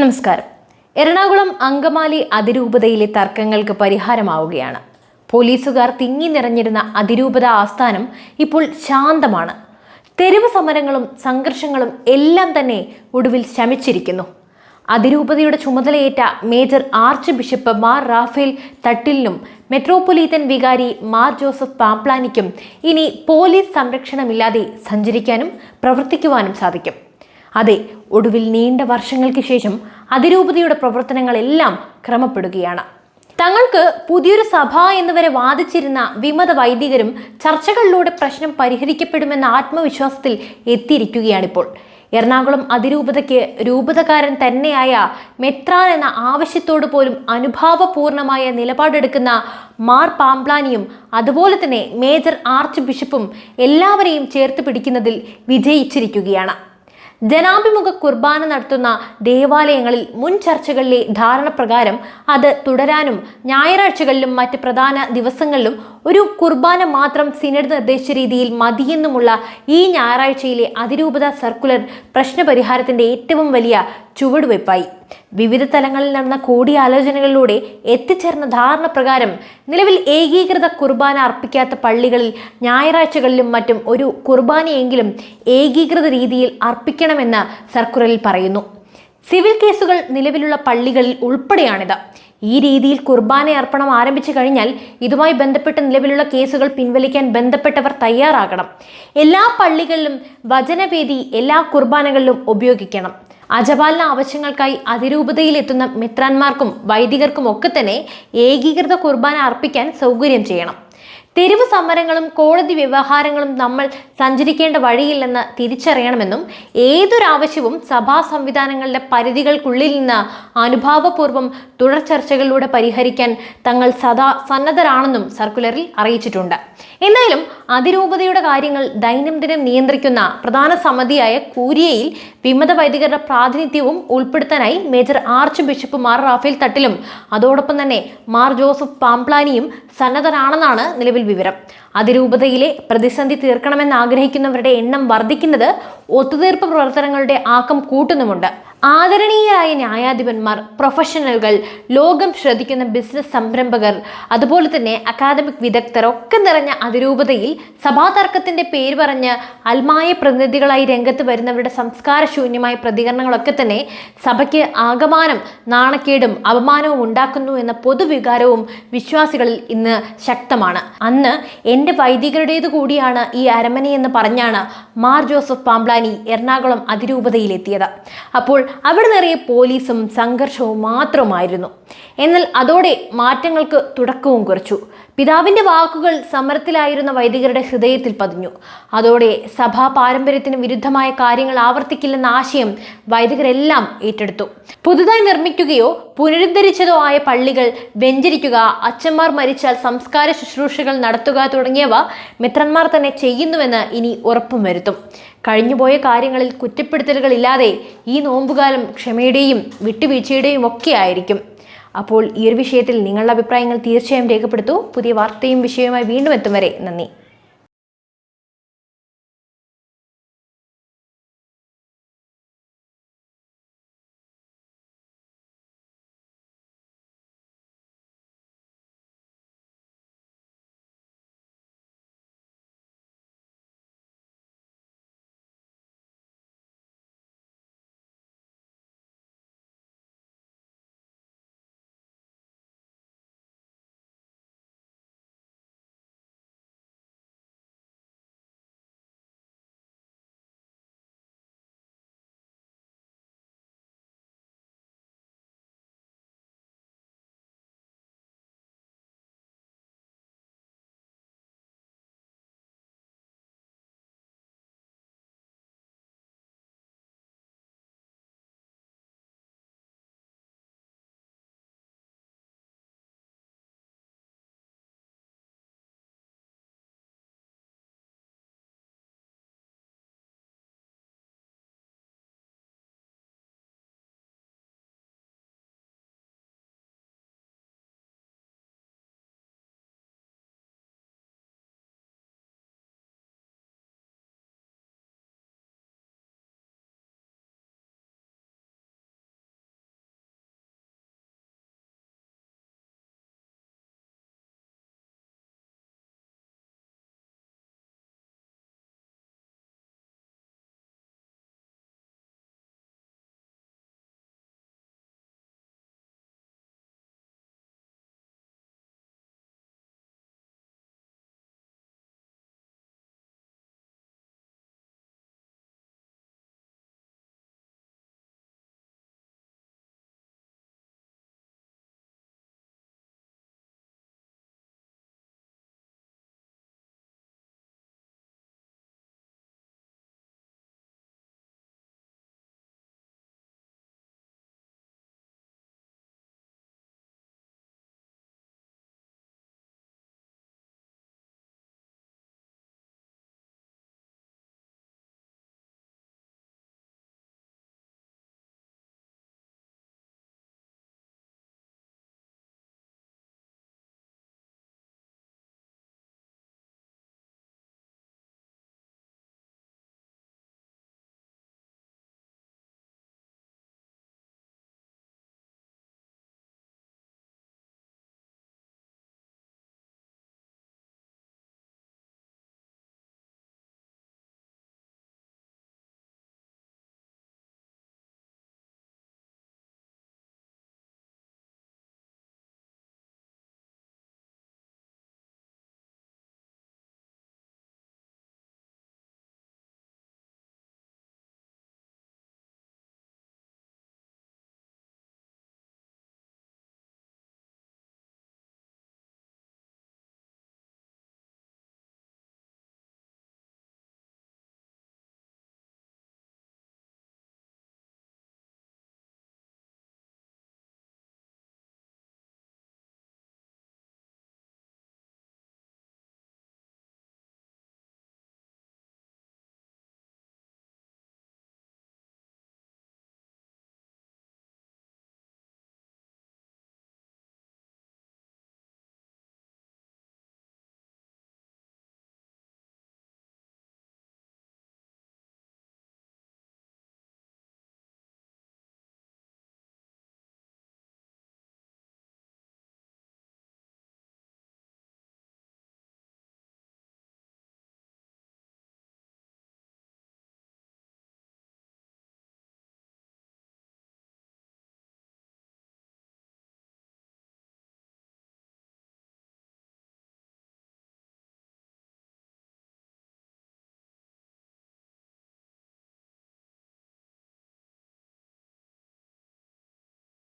നമസ്കാരം. എറണാകുളം അങ്കമാലി അതിരൂപതയിലെ തർക്കങ്ങൾക്ക് പരിഹാരമാവുകയാണ്. പോലീസുകാർ തിങ്ങി നിറഞ്ഞിരുന്ന അതിരൂപത ആസ്ഥാനം ഇപ്പോൾ ശാന്തമാണ്. തെരുവ് സമരങ്ങളും സംഘർഷങ്ങളും എല്ലാം തന്നെ ഒടുവിൽ ശമിച്ചിരിക്കുന്നു. അതിരൂപതയുടെ ചുമതലയേറ്റ major archbishop Mar Rafale തട്ടിലിനും മെട്രോപൊലീത്തൻ വികാരി മാർ ജോസഫ് പാംപ്ലാനിക്കും ഇനി പോലീസ് സംരക്ഷണമില്ലാതെ സഞ്ചരിക്കാനും പ്രവർത്തിക്കുവാനും സാധിക്കും. അതെ ഒടുവിൽ നീണ്ട വർഷങ്ങൾക്ക് ശേഷം അതിരൂപതയുടെ പ്രവർത്തനങ്ങളെല്ലാം ക്രമപ്പെടുകയാണ്. തങ്ങൾക്ക് പുതിയൊരു സഭ എന്നുവരെ വാദിച്ചിരുന്ന വിമത വൈദികരും ചർച്ചകളിലൂടെ പ്രശ്നം പരിഹരിക്കപ്പെടുമെന്ന ആത്മവിശ്വാസത്തിൽ എത്തിയിരിക്കുകയാണിപ്പോൾ. എറണാകുളം അതിരൂപതയ്ക്ക് രൂപതകാരൻ തന്നെയായ മെത്രാൻ എന്ന ആവശ്യത്തോട് പോലും അനുഭാവപൂർണമായ നിലപാടെടുക്കുന്ന മാർ പാംപ്ലാനിയും അതുപോലെ തന്നെ മേജർ ആർച്ച് ബിഷപ്പും എല്ലാവരെയും ചേർത്ത് പിടിക്കുന്നതിൽ വിജയിച്ചിരിക്കുകയാണ്. ജനാഭിമുഖ കുർബാന നടത്തുന്ന ദേവാലയങ്ങളിൽ മുൻ ചർച്ചകളിലെ ധാരണ പ്രകാരം അത് തുടരാനും ഞായറാഴ്ചകളിലും മറ്റ് പ്രധാന ദിവസങ്ങളിലും ഒരു കുർബാന മാത്രം സിനഡ് നിർദ്ദേശിച്ച രീതിയിൽ മതിയെന്നുമുള്ള ഈ ഞായറാഴ്ചയിലെ അതിരൂപത സർക്കുലർ പ്രശ്നപരിഹാരത്തിന്റെ ഏറ്റവും വലിയ ചുവടുവയ്പായി. വിവിധ തലങ്ങളിൽ നടന്ന കൂടിയാലോചനകളിലൂടെ എത്തിച്ചേർന്ന ധാരണ പ്രകാരം നിലവിൽ ഏകീകൃത കുർബാന അർപ്പിക്കാത്ത പള്ളികളിൽ ഞായറാഴ്ചകളിലും മറ്റും ഒരു കുർബാനയെങ്കിലും ഏകീകൃത രീതിയിൽ അർപ്പിക്കണമെന്ന് സർക്കുലറിൽ പറയുന്നു. സിവിൽ കേസുകൾ നിലവിലുള്ള പള്ളികളിൽ ഉൾപ്പെടെയാണിത്. ഈ രീതിയിൽ കുർബാന അർപ്പണം ആരംഭിച്ചു കഴിഞ്ഞാൽ ഇതുമായി ബന്ധപ്പെട്ട നിലവിലുള്ള കേസുകൾ പിൻവലിക്കാൻ ബന്ധപ്പെട്ടവർ തയ്യാറാകണം. എല്ലാ പള്ളികളിലും വചനവേദി എല്ലാ കുർബാനകളിലും ഉപയോഗിക്കണം. അജപാലന ആവശ്യങ്ങൾക്കായി അതിരൂപതയിലെത്തുന്ന മിത്രാന്മാർക്കും വൈദികർക്കും ഒക്കെ തന്നെ ഏകീകൃത കുർബാന അർപ്പിക്കാൻ സൗകര്യം ചെയ്യണം. തെരുവ് സമരങ്ങളും കോടതി വ്യവഹാരങ്ങളും നമ്മൾ സഞ്ചരിക്കേണ്ട വഴിയില്ലെന്ന് തിരിച്ചറിയണമെന്നും ഏതൊരാവശ്യവും സഭാ സംവിധാനങ്ങളുടെ പരിധികൾക്കുള്ളിൽ നിന്ന് അനുഭാവപൂർവം തുടർ ചർച്ചകളിലൂടെ പരിഹരിക്കാൻ തങ്ങൾ സദാ സന്നദ്ധരാണെന്നും സർക്കുലറിൽ അറിയിച്ചിട്ടുണ്ട്. എന്തായാലും അതിരൂപതയുടെ കാര്യങ്ങൾ ദൈനംദിനം നിയന്ത്രിക്കുന്ന പ്രധാന സമിതിയായ കൂരിയയിൽ വിമത വൈദികരുടെ പ്രാതിനിധ്യവും ഉൾപ്പെടുത്താനായി major archbishop Mar Rafale തട്ടിലും അതോടൊപ്പം തന്നെ മാർ ജോസഫ് പാംപ്ലാനിയും സന്നദ്ധരാണെന്നാണ് നിലവിൽ വിവരം. അതിരൂപതയിലെ പ്രതിസന്ധി തീർക്കണമെന്ന് ആഗ്രഹിക്കുന്നവരുടെ എണ്ണം വർദ്ധിക്കുന്നത് ഒത്തുതീർപ്പ് പ്രവർത്തനങ്ങളുടെ ആക്കം കൂട്ടുന്നുമുണ്ട്. ആദരണീയരായ ന്യായാധിപന്മാർ പ്രൊഫഷണലുകൾ ലോകം ശ്രദ്ധിക്കുന്ന ബിസിനസ് സംരംഭകർ അതുപോലെ തന്നെ അക്കാദമിക് വിദഗ്ധർ ഒക്കെ നിറഞ്ഞ അതിരൂപതയിൽ സഭാതർക്കത്തിന്റെ പേര് പറഞ്ഞ് അൽമായ പ്രതിനിധികളായി രംഗത്ത് വരുന്നവരുടെ സംസ്കാരശൂന്യമായ പ്രതികരണങ്ങളൊക്കെ തന്നെ സഭയ്ക്ക് ആകമാനം നാണക്കേടും അപമാനവും ഉണ്ടാക്കുന്നു എന്ന പൊതുവികാരവും വിശ്വാസികളിൽ ഇന്ന് ശക്തമാണ്. അന്ന് എന്റെ വൈദികരുടേത് കൂടിയാണ് ഈ അരമനയെന്ന് പറഞ്ഞാണ് മാർ ജോസഫ് പാംബ്ലാനി എറണാകുളം അതിരൂപതയിലെത്തിയത്. അപ്പോൾ അവിടെ നിറയെ പോലീസും സംഘർഷവും മാത്രമായിരുന്നു. എന്നാൽ അതോടെ മാറ്റങ്ങൾക്ക് തുടക്കവും കുറിച്ചു. പിതാവിന്റെ വാക്കുകൾ സമരത്തിലായിരുന്ന വൈദികരുടെ ഹൃദയത്തിൽ പതിഞ്ഞു. അതോടെ സഭാ പാരമ്പര്യത്തിന് വിരുദ്ധമായ കാര്യങ്ങൾ ആവർത്തിക്കില്ലെന്ന ആശയം വൈദികരെല്ലാം ഏറ്റെടുത്തു. പുതുതായി നിർമ്മിക്കുകയോ പുനരുദ്ധരിച്ചതോ ആയ പള്ളികൾ വെഞ്ചരിക്കുക അച്ഛന്മാർ മരിച്ചാൽ സംസ്കാര ശുശ്രൂഷകൾ നടത്തുക തുടങ്ങിയവ മിത്രന്മാർ തന്നെ ചെയ്യുന്നുവെന്ന് ഇനി ഉറപ്പും വരുത്തും. കഴിഞ്ഞുപോയ കാര്യങ്ങളിൽ കുറ്റപ്പെടുത്തലുകളില്ലാതെ ഈ നോമ്പുകാലം ക്ഷമയുടെയും വിട്ടുവീഴ്ചയുടെയും ഒക്കെ ആയിരിക്കും. അപ്പോൾ ഈ ഒരു വിഷയത്തിൽ നിങ്ങളുടെ അഭിപ്രായങ്ങൾ തീർച്ചയായും രേഖപ്പെടുത്തു. പുതിയ വാർത്തയും വിഷയവുമായി വീണ്ടും എത്തും വരെ നന്ദി.